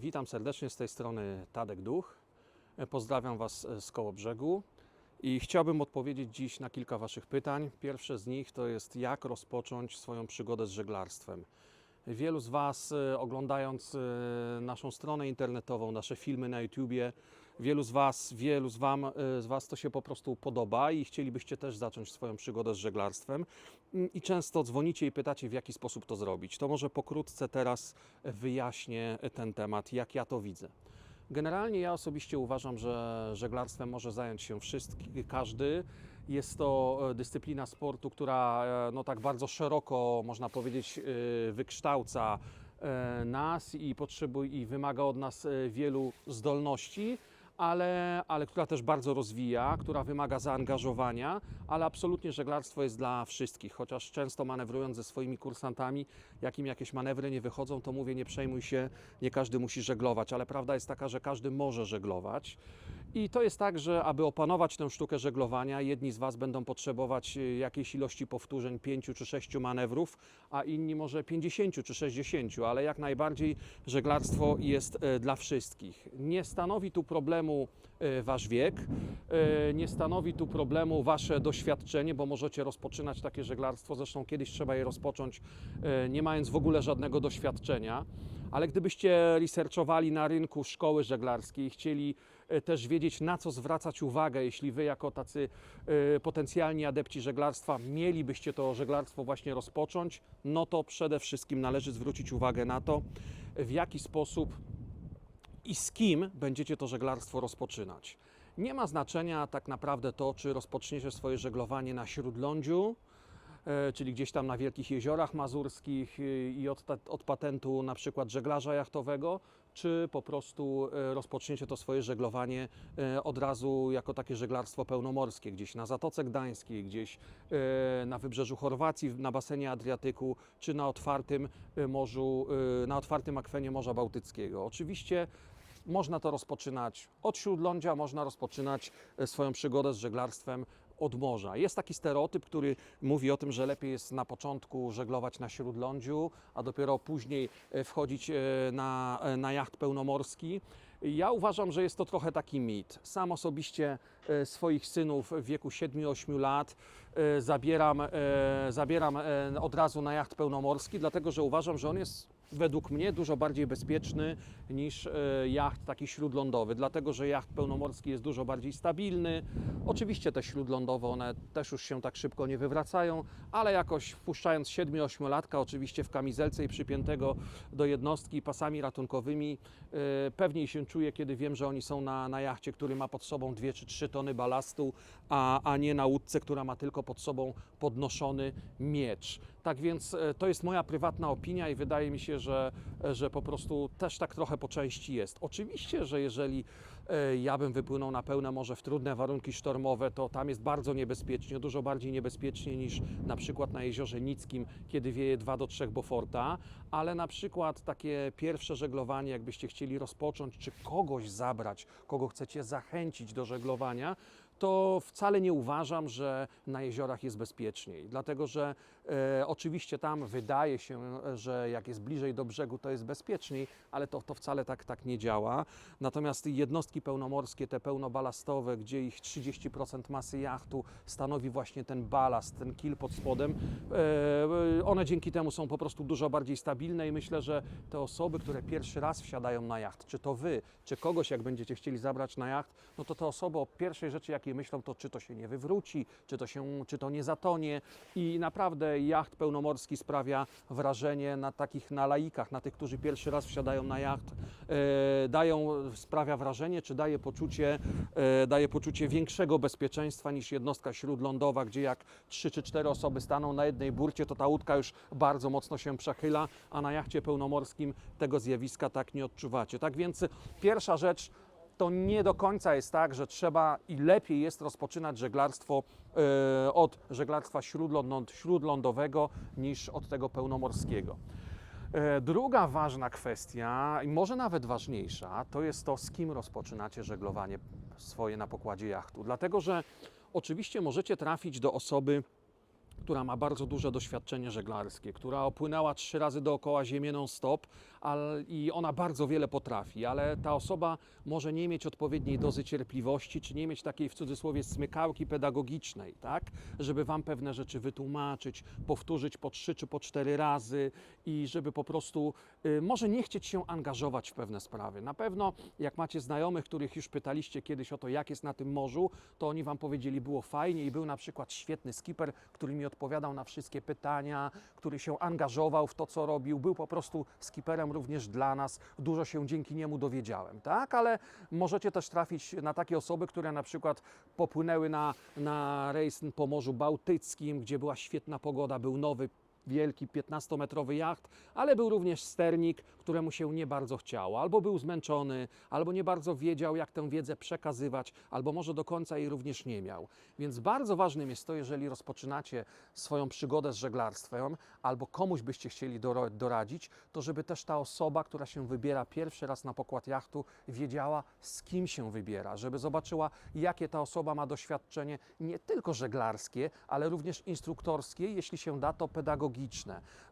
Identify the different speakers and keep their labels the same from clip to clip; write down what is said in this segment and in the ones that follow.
Speaker 1: Witam serdecznie z tej strony Tadek Duch. Pozdrawiam Was z koło brzegu i chciałbym odpowiedzieć dziś na kilka Waszych pytań. Pierwsze z nich to jest jak rozpocząć swoją przygodę z żeglarstwem. Wielu z Was e, oglądając e, naszą stronę internetową, nasze filmy na YouTubie, wielu z Was, wielu z, wam, e, z Was to się po prostu podoba i chcielibyście też zacząć swoją przygodę z żeglarstwem Mm, i często dzwonicie i pytacie w jaki sposób to zrobić. To może pokrótce teraz wyjaśnię ten temat, jak ja to widzę. Generalnie ja osobiście uważam, że żeglarstwem może zająć się wszystki, każdy. Jest to e, dyscyplina sportu, która e, no tak bardzo szeroko, można powiedzieć, e, wykształca nas i potrzebuje i wymaga od nas wielu zdolności, ale, ale która też bardzo rozwija, która wymaga zaangażowania, ale absolutnie żeglarstwo jest dla wszystkich. Chociaż często manewrując ze swoimi kursantami, jak im jakieś manewry nie wychodzą, to mówię, nie przejmuj się, nie każdy musi żeglować, ale prawda jest taka, że każdy może żeglować. I to jest tak, że aby opanować tę sztukę żeglowania, jedni z Was będą potrzebować y, jakiejś ilości powtórzeń, pięciu czy sześciu manewrów, a inni może 50 czy 60, ale jak najbardziej żeglarstwo jest e, dla wszystkich. Nie stanowi tu problemu e, Wasz wiek, e, nie stanowi tu problemu Wasze doświadczenie, bo możecie rozpoczynać takie żeglarstwo, zresztą kiedyś trzeba je rozpocząć, nie mając w ogóle żadnego doświadczenia. Ale gdybyście researchowali na rynku szkoły żeglarskiej chcieli e, też wiedzieć, na co zwracać uwagę, jeśli wy jako tacy e, potencjalni adepci żeglarstwa mielibyście to żeglarstwo właśnie rozpocząć, no to przede wszystkim należy zwrócić uwagę na to, w jaki sposób i z kim będziecie to żeglarstwo rozpoczynać. Nie ma znaczenia tak naprawdę to, czy rozpoczniecie swoje żeglowanie na śródlądziu, czyli gdzieś tam na wielkich jeziorach mazurskich y, i od, od patentu na przykład żeglarza jachtowego, czy po prostu e, rozpoczniecie to swoje żeglowanie e, od razu jako takie żeglarstwo pełnomorskie, gdzieś na Zatoce Gdańskiej, gdzieś e, na wybrzeżu Chorwacji, na basenie Adriatyku, czy na otwartym e, morzu, e, na otwartym akwenie Morza Bałtyckiego. Oczywiście można to rozpoczynać od śródlądzia, można rozpoczynać e, swoją przygodę z żeglarstwem od morza. Jest taki stereotyp, który mówi o tym, że lepiej jest na początku żeglować na śródlądziu, a dopiero później e, wchodzić e, na, e, na jacht pełnomorski. Ja uważam, że jest to trochę taki mit. Sam osobiście swoich synów w wieku 7-8 lat zabieram, zabieram od razu na jacht pełnomorski, dlatego że uważam, że on jest według mnie dużo bardziej bezpieczny niż e, jacht taki śródlądowy, dlatego że jacht pełnomorski jest dużo bardziej stabilny. Oczywiście te śródlądowe one też już się tak szybko nie wywracają, ale jakoś wpuszczając 7-8 latka oczywiście w kamizelce i przypiętego do jednostki pasami ratunkowymi e, pewniej się czuję, kiedy wiem, że oni są na, na jachcie, który ma pod sobą 2 czy 3 tony balastu, a, a nie na łódce, która ma tylko pod sobą podnoszony miecz. Tak więc e, to jest moja prywatna opinia i wydaje mi się, że, że po prostu też tak trochę po części jest. Oczywiście, że jeżeli e, ja bym wypłynął na pełne morze w trudne warunki sztormowe, to tam jest bardzo niebezpiecznie, dużo bardziej niebezpiecznie niż na przykład na jeziorze Nickim, kiedy wieje 2 do 3 Beauforta, ale na przykład takie pierwsze żeglowanie, jakbyście chcieli rozpocząć, czy kogoś zabrać, kogo chcecie zachęcić do żeglowania, to wcale nie uważam, że na jeziorach jest bezpieczniej, dlatego że e, oczywiście tam wydaje się, że jak jest bliżej do brzegu, to jest bezpieczniej, ale to, to wcale tak, tak nie działa. Natomiast jednostki pełnomorskie, te pełnobalastowe, gdzie ich 30% masy jachtu stanowi właśnie ten balast, ten kil pod spodem, e, one dzięki temu są po prostu dużo bardziej stabilne i myślę, że te osoby, które pierwszy raz wsiadają na jacht, czy to wy, czy kogoś, jak będziecie chcieli zabrać na jacht, no to te osoby o pierwszej rzeczy, jakiej myślą, to czy to się nie wywróci, czy to, się, czy to nie zatonie i naprawdę jacht pełnomorski sprawia wrażenie na takich, na laikach, na tych, którzy pierwszy raz wsiadają na jacht, e, dają, sprawia wrażenie, czy daje poczucie, e, daje poczucie większego bezpieczeństwa niż jednostka śródlądowa, gdzie jak trzy czy cztery osoby staną na jednej burcie, to ta łódka już bardzo mocno się przechyla, a na jachcie pełnomorskim tego zjawiska tak nie odczuwacie. Tak więc pierwsza rzecz, to nie do końca jest tak, że trzeba i lepiej jest rozpoczynać żeglarstwo e, od żeglarstwa śródląd, śródlądowego niż od tego pełnomorskiego. E, Druga ważna kwestia, i może nawet ważniejsza, to jest to, z kim rozpoczynacie żeglowanie swoje na pokładzie jachtu. Dlatego, że oczywiście możecie trafić do osoby, która ma bardzo duże doświadczenie żeglarskie, która opłynęła trzy razy dookoła ziemię non-stop i ona bardzo wiele potrafi, ale ta osoba może nie mieć odpowiedniej dozy cierpliwości, czy nie mieć takiej w cudzysłowie smykałki pedagogicznej, tak? żeby Wam pewne rzeczy wytłumaczyć, powtórzyć po trzy czy po cztery razy i żeby po prostu y, może nie chcieć się angażować w pewne sprawy. Na pewno, jak macie znajomych, których już pytaliście kiedyś o to, jak jest na tym morzu, to oni Wam powiedzieli, było fajnie i był na przykład świetny skipper, który mi odpowiadał na wszystkie pytania, który się angażował w to, co robił, był po prostu skipperem również dla nas. Dużo się dzięki niemu dowiedziałem, tak? Ale możecie też trafić na takie osoby, które na przykład popłynęły na, na rejs po Morzu Bałtyckim, gdzie była świetna pogoda, był nowy wielki 15-metrowy jacht, ale był również sternik, któremu się nie bardzo chciało, albo był zmęczony, albo nie bardzo wiedział, jak tę wiedzę przekazywać, albo może do końca jej również nie miał. Więc bardzo ważnym jest to, jeżeli rozpoczynacie swoją przygodę z żeglarstwem, albo komuś byście chcieli doradzić, to żeby też ta osoba, która się wybiera pierwszy raz na pokład jachtu, wiedziała, z kim się wybiera, żeby zobaczyła, jakie ta osoba ma doświadczenie nie tylko żeglarskie, ale również instruktorskie, jeśli się da, to pedagogiczne.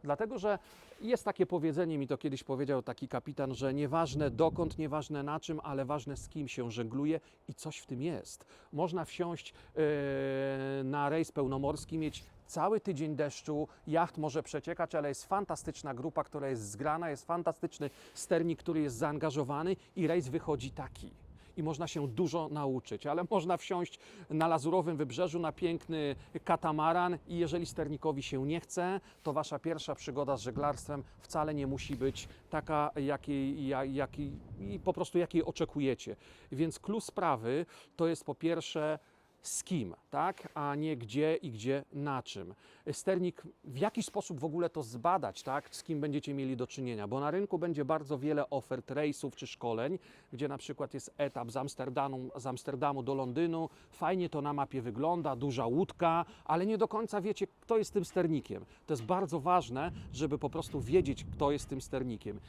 Speaker 1: Dlatego, że jest takie powiedzenie, mi to kiedyś powiedział taki kapitan, że nieważne dokąd, nieważne na czym, ale ważne z kim się żegluje i coś w tym jest. Można wsiąść e, na rejs pełnomorski, mieć cały tydzień deszczu, jacht może przeciekać, ale jest fantastyczna grupa, która jest zgrana, jest fantastyczny sternik, który jest zaangażowany i rejs wychodzi taki i można się dużo nauczyć, ale można wsiąść na lazurowym wybrzeżu na piękny katamaran i jeżeli sternikowi się nie chce, to wasza pierwsza przygoda z żeglarstwem wcale nie musi być taka, jakiej, ja- jakiej, po prostu jakiej oczekujecie. Więc klucz sprawy to jest po pierwsze z kim, tak, a nie gdzie i gdzie na czym. Sternik, w jaki sposób w ogóle to zbadać, tak, z kim będziecie mieli do czynienia, bo na rynku będzie bardzo wiele ofert rejsów czy szkoleń, gdzie na przykład jest etap z Amsterdamu, z Amsterdamu do Londynu, fajnie to na mapie wygląda, duża łódka, ale nie do końca wiecie, kto jest tym sternikiem. To jest bardzo ważne, żeby po prostu wiedzieć, kto jest tym sternikiem.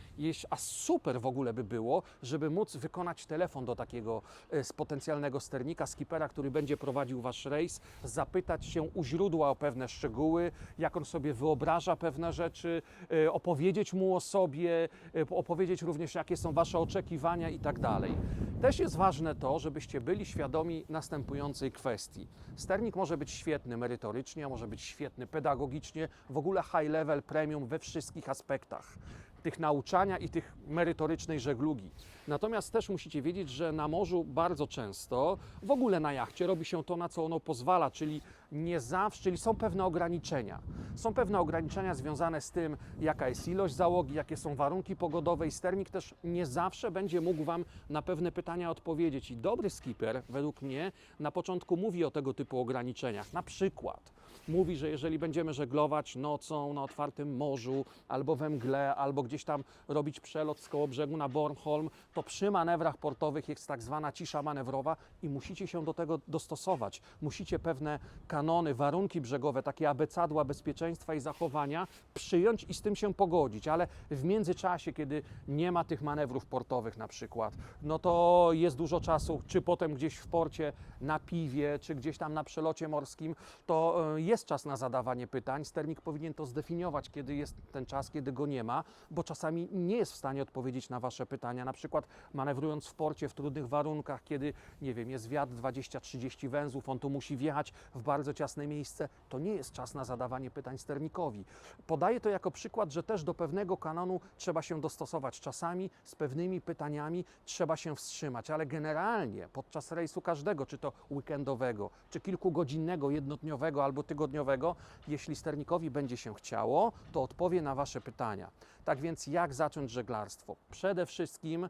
Speaker 1: A super w ogóle by było, żeby móc wykonać telefon do takiego e, z potencjalnego sternika, skipera, który będzie prowadził wasz rejs, zapytać się u źródła o pewne szczegóły, jak on sobie wyobraża pewne rzeczy, e, opowiedzieć mu o sobie, e, opowiedzieć również, jakie są wasze oczekiwania i tak dalej. Też jest ważne to, żebyście byli świadomi następującej kwestii. Sternik może być świetny merytorycznie, może być świetny pedagogicznie, w ogóle high level, premium we wszystkich aspektach tych nauczania i tych merytorycznej żeglugi. Natomiast też musicie wiedzieć, że na morzu bardzo często, w ogóle na jachcie, robi się to, na co ono pozwala, czyli nie zawsze, czyli są pewne ograniczenia. Są pewne ograniczenia związane z tym, jaka jest ilość załogi, jakie są warunki pogodowe i sternik też nie zawsze będzie mógł Wam na pewne pytania odpowiedzieć. I dobry skipper, według mnie, na początku mówi o tego typu ograniczeniach. Na przykład mówi, że jeżeli będziemy żeglować nocą na otwartym morzu, albo we mgle, albo gdzieś tam robić przelot z koło brzegu na Bornholm, to przy manewrach portowych jest tak zwana cisza manewrowa i musicie się do tego dostosować. Musicie pewne kanony, warunki brzegowe, takie abecadła bezpieczeństwa i zachowania przyjąć i z tym się pogodzić, ale w międzyczasie, kiedy nie ma tych manewrów portowych na przykład, no to jest dużo czasu, czy potem gdzieś w porcie na piwie, czy gdzieś tam na przelocie morskim, to e, jest czas na zadawanie pytań. Sternik powinien to zdefiniować, kiedy jest ten czas, kiedy go nie ma, bo czasami nie jest w stanie odpowiedzieć na Wasze pytania. Na przykład manewrując w porcie w trudnych warunkach, kiedy, nie wiem, jest wiatr 20-30 węzłów, on tu musi wjechać w bardzo ciasne miejsce, to nie jest czas na zadawanie pytań sternikowi. Podaję to jako przykład, że też do pewnego kanonu trzeba się dostosować. Czasami z pewnymi pytaniami trzeba się wstrzymać, ale generalnie podczas rejsu każdego, czy to weekendowego, czy kilkugodzinnego, jednodniowego albo tygodniowego, jeśli sternikowi będzie się chciało, to odpowie na Wasze pytania. Tak więc jak zacząć żeglarstwo? Przede wszystkim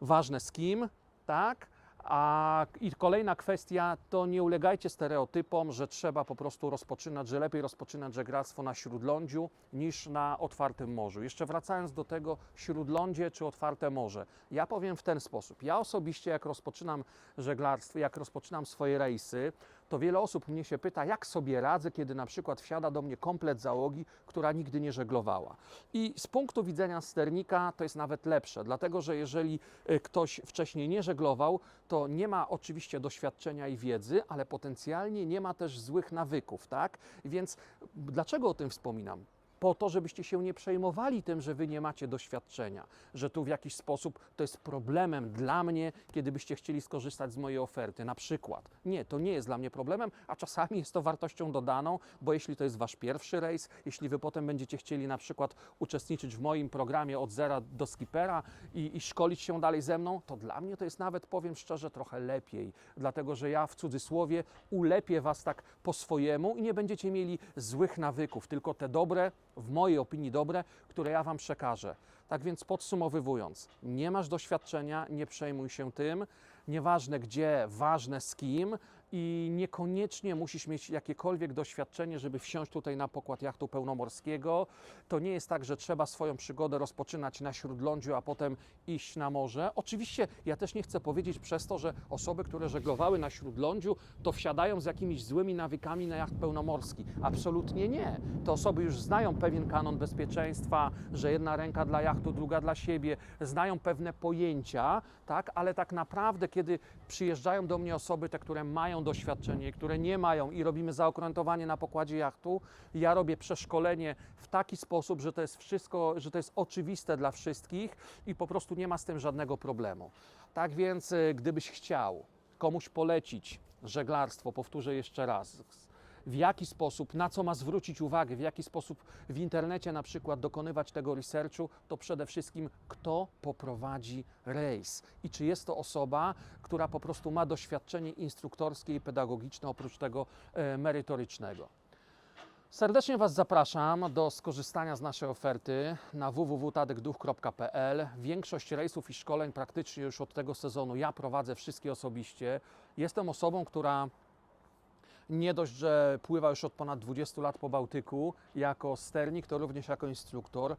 Speaker 1: ważne z kim, tak? A i kolejna kwestia to nie ulegajcie stereotypom, że trzeba po prostu rozpoczynać, że lepiej rozpoczynać żeglarstwo na śródlądziu niż na otwartym morzu. Jeszcze wracając do tego śródlądzie czy otwarte morze. Ja powiem w ten sposób. Ja osobiście jak rozpoczynam żeglarstwo, jak rozpoczynam swoje rejsy, to wiele osób mnie się pyta, jak sobie radzę, kiedy na przykład wsiada do mnie komplet załogi, która nigdy nie żeglowała. I z punktu widzenia sternika to jest nawet lepsze, dlatego że jeżeli y, ktoś wcześniej nie żeglował, to nie ma oczywiście doświadczenia i wiedzy, ale potencjalnie nie ma też złych nawyków, tak? Więc dlaczego o tym wspominam? Po to, żebyście się nie przejmowali tym, że wy nie macie doświadczenia, że tu w jakiś sposób to jest problemem dla mnie, kiedy byście chcieli skorzystać z mojej oferty, na przykład. Nie, to nie jest dla mnie problemem, a czasami jest to wartością dodaną, bo jeśli to jest wasz pierwszy rejs, jeśli wy potem będziecie chcieli na przykład uczestniczyć w moim programie od zera do skipera i, i szkolić się dalej ze mną, to dla mnie to jest nawet, powiem szczerze, trochę lepiej, dlatego że ja w cudzysłowie ulepię was tak po swojemu i nie będziecie mieli złych nawyków, tylko te dobre, w mojej opinii dobre, które ja Wam przekażę. Tak więc podsumowywując, nie masz doświadczenia, nie przejmuj się tym, nieważne gdzie, ważne z kim i niekoniecznie musisz mieć jakiekolwiek doświadczenie, żeby wsiąść tutaj na pokład jachtu pełnomorskiego. To nie jest tak, że trzeba swoją przygodę rozpoczynać na śródlądziu, a potem iść na morze. Oczywiście ja też nie chcę powiedzieć przez to, że osoby, które żeglowały na śródlądziu, to wsiadają z jakimiś złymi nawykami na jacht pełnomorski. Absolutnie nie. Te osoby już znają pewien kanon bezpieczeństwa, że jedna ręka dla jachtu, druga dla siebie, znają pewne pojęcia, tak, ale tak naprawdę, kiedy przyjeżdżają do mnie osoby, te, które mają doświadczenie, które nie mają i robimy zaokrętowanie na pokładzie jachtu, ja robię przeszkolenie w taki sposób, że to jest wszystko, że to jest oczywiste dla wszystkich i po prostu nie ma z tym żadnego problemu. Tak więc, y, gdybyś chciał komuś polecić żeglarstwo, powtórzę jeszcze raz, w jaki sposób, na co ma zwrócić uwagę, w jaki sposób w internecie na przykład dokonywać tego researchu, to przede wszystkim kto poprowadzi rejs i czy jest to osoba, która po prostu ma doświadczenie instruktorskie i pedagogiczne oprócz tego e, merytorycznego. Serdecznie Was zapraszam do skorzystania z naszej oferty na www.tadekduch.pl. Większość rejsów i szkoleń praktycznie już od tego sezonu ja prowadzę wszystkie osobiście. Jestem osobą, która nie dość, że pływa już od ponad 20 lat po Bałtyku jako sternik, to również jako instruktor.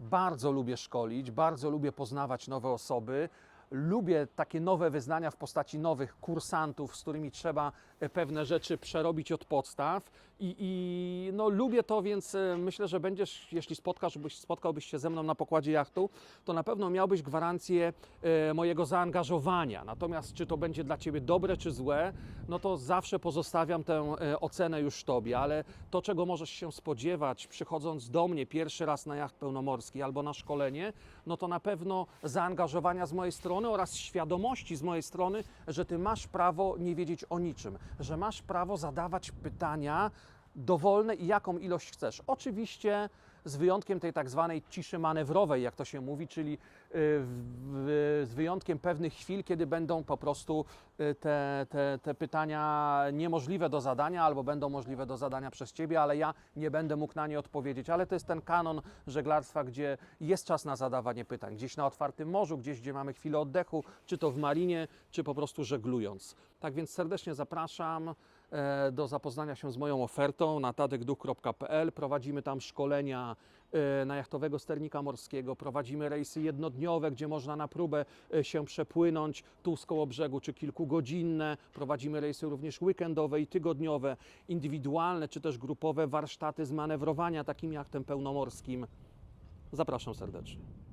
Speaker 1: Bardzo lubię szkolić, bardzo lubię poznawać nowe osoby. Lubię takie nowe wyznania w postaci nowych kursantów, z którymi trzeba e, pewne rzeczy przerobić od podstaw. I, i no, lubię to, więc e, myślę, że będziesz, jeśli spotkasz, byś, spotkałbyś się ze mną na pokładzie jachtu, to na pewno miałbyś gwarancję e, mojego zaangażowania. Natomiast czy to będzie dla Ciebie dobre czy złe, no to zawsze pozostawiam tę e, ocenę już Tobie, ale to, czego możesz się spodziewać, przychodząc do mnie pierwszy raz na jacht pełnomorski albo na szkolenie, no to na pewno zaangażowania z mojej strony oraz świadomości z mojej strony, że Ty masz prawo nie wiedzieć o niczym, że masz prawo zadawać pytania dowolne i jaką ilość chcesz. Oczywiście z wyjątkiem tej tak zwanej ciszy manewrowej, jak to się mówi, czyli y, z wyjątkiem pewnych chwil, kiedy będą po prostu y, te, te, te pytania niemożliwe do zadania albo będą możliwe do zadania przez Ciebie, ale ja nie będę mógł na nie odpowiedzieć. Ale to jest ten kanon żeglarstwa, gdzie jest czas na zadawanie pytań. Gdzieś na otwartym morzu, gdzieś gdzie mamy chwilę oddechu, czy to w marinie, czy po prostu żeglując. Tak więc serdecznie zapraszam do zapoznania się z moją ofertą na tadekduch.pl. Prowadzimy tam szkolenia e, na jachtowego sternika morskiego, prowadzimy rejsy jednodniowe, gdzie można na próbę e, się przepłynąć tu z koło brzegu, czy kilkugodzinne. Prowadzimy rejsy również weekendowe i tygodniowe, indywidualne, czy też grupowe warsztaty z manewrowania takim jachtem pełnomorskim. Zapraszam serdecznie.